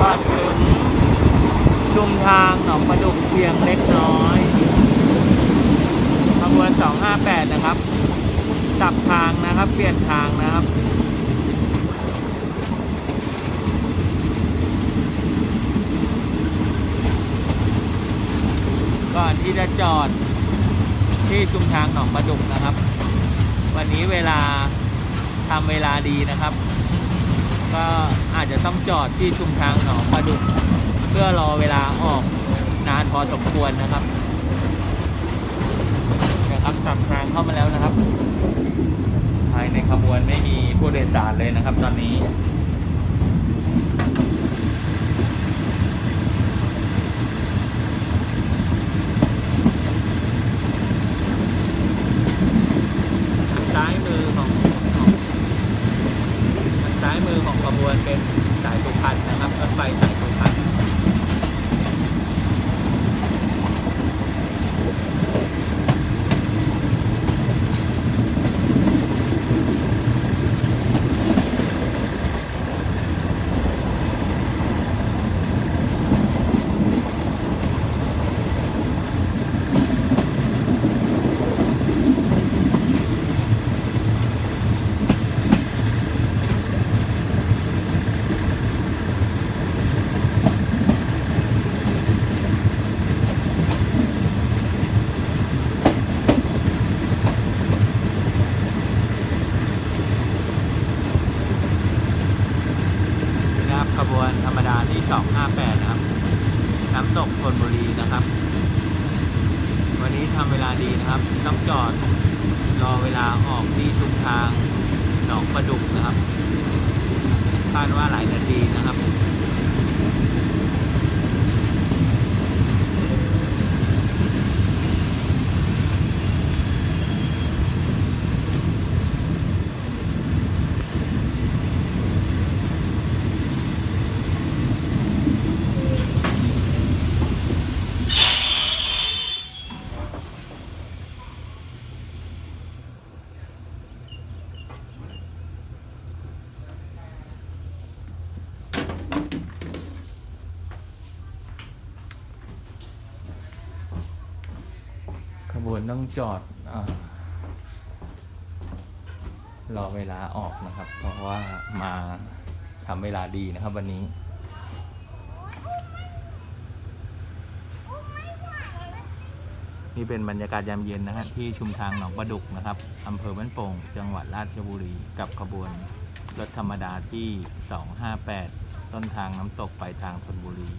ก่อนถึงชุมทางหนองประดุกเพียงเล็กน้อยขบวน 258 นะครับสับทางนะครับ เปลี่ยนทางนะครับก่อนที่จะจอดที่ชุมทางหนองประดุกนะครับ วันนี้เวลาทำเวลาดีนะครับ ก็อาจจะต้องจอดที่ชุมทางหนองประดุกเพื่อรอเวลาออกนานพอสมควรนะครับนะครับสับทางเข้ามาแล้วนะครับ ภายในขบวนไม่มีผู้โดยสารเลยนะครับ ตอนนี้ ซ้ายมือของของ ซ้ายมือของขบวนเป็นสายสุพรรณนะครับรถไฟสายสุพรรณนะครั บวนธรรมดาที่258 นะครับ น้ำตกชนบุรีนะครับ วันนี้ทำเวลาดีนะครับ ต้องจอดรอเวลาออกที่ชุมทางหนองประดุกนะครับคาดว่าหลายนาทีนะครับ วนต้องจอดอรอเวลาออกนะครับ เพราะว่ามาทำเวลาดีนะครับวันนี้นี่เป็นบรรยากาศยามเย็นนะฮะที่ชุมทางหนองประดุกนะครับอำเภอบ้านโป่ง จังหวัดราชบุรี กับขบวนรถธรรมดาที่ 258 ต้นทางน้ำตกไปทางธนบุรี